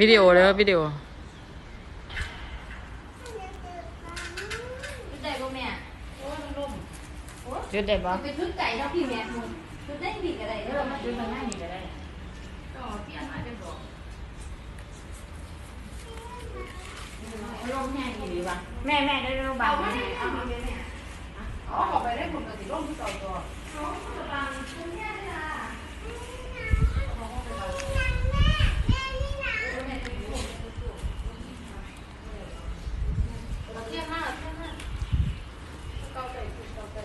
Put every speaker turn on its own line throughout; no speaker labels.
วิดีโอเลยวิดีโอ
ชุดใดบ่แม่โอ้ยมันล่ม
หยุดได้ปะ
เป็นชุดไก่เนาะพี่แม่มึงชุดได้ผิดอะไร
เอ
เด้
อ
อ
มาซื้อมาง่ายนี่ก็ได้
ต้องเปลี่ยนมาเป็นบอก
ลมแห้งอีหรือวะแม่แม่ได้รูป
เอา
บาง
มา
ไหม
ให้เอามาให้แม่อ๋อขอไปได้ผลกติร่มที่ต่อตัวน้องจะบางชุดแม่เลยล่ะเที่ยงมากเที่ยงมากเกาไก่เกาไก่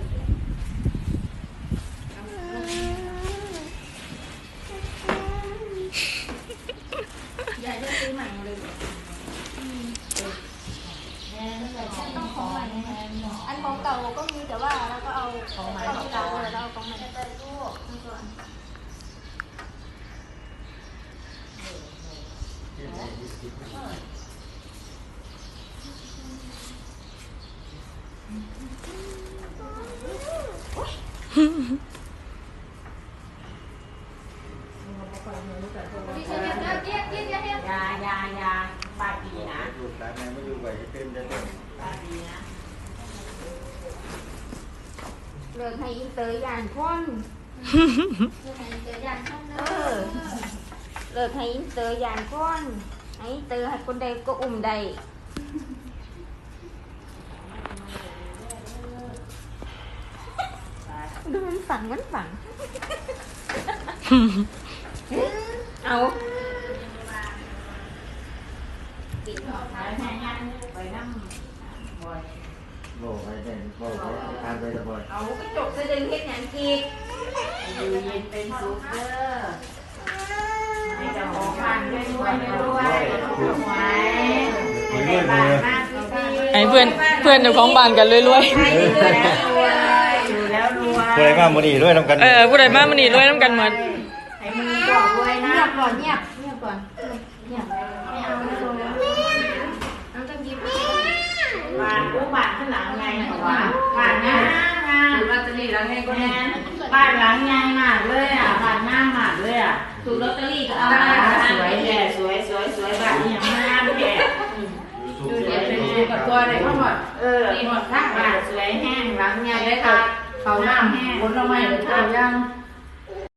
ยายจะซื้อใหม่เลย
ต้อง ของใหม่อันของเก่าก็มีแต่ว่าเราก็เอาของใหม่ของเก่าแล้วเอาของใหม่ไปลูกพี่เชียร์เด้อเกียร์เกียร์เกียร์เกียร์
ยายายาปาปีนะ
ลูกหลานแม่ไม่อยู่ไหวจะเต็มจะเต็ม
ปาปีนะ
เลิกให้ อินเตอร์ยานคนเลิกให้อินเตอร์ยานคนเออเลิกให้อินเตอร์ยานคนให้อินเตอร์ให้คนใดก็อุ้มใดดูมันฝังมันฝัง เอา
ขายแห้งยันไปนั่งบ่อย
บอกไปเนี่ยบอกไปทานไปตะบอย
เอาไปจบจะดึงเฮ็ดหยังกีก
อยู่เย็นเป็นสุขเด้อให้เจ้าของบ้านด้วยด้วยด้วยถูกไหมให้ได้บ้านมากสิ
ให้เพื่อนเพื่อนเจ้าของบ้านกันรวย
อยู่แล้วรวยอยู่แล้วรวย
ผู้ใดมามื้อนี้ด้วยนำกัน
ๆเออผู้ใดมามันนี่รวยน้ำกันหมด
ให้มึงบอกรวยนะ
เงียบก่อนเงียบเงียบก่อนเงียบไม่เอาไม่เอาแล้วน้องจะยิ้ม
บ้านกูบ้านข้างหลังไงเหรอวะบ้านงามงาม
ล อตเตอรี่แล้วไงก็
แม่
แม่
บ้านหลังใหญ่มากเลยอะบ้านงามมากเลยอะ
ถูกลอตเตอรี่ก็เอา
บ้าน
มา
สวยแย่สวยสวยสวยบ้านอย่างงามแย่
ดู
ดู
เด็
เด็
ด
ด
เป็
เป็นน
กั
กั
บบตั
ตัวว
เล
เลยย
ทั้
ทั้
ง
ง
ห
ห
ม
ม
ด
ดเออหมดทั้งบ้านสวยแห้งหลังใหญ่เลยค่ะเขาหน้าผลไม้หรือทานยัง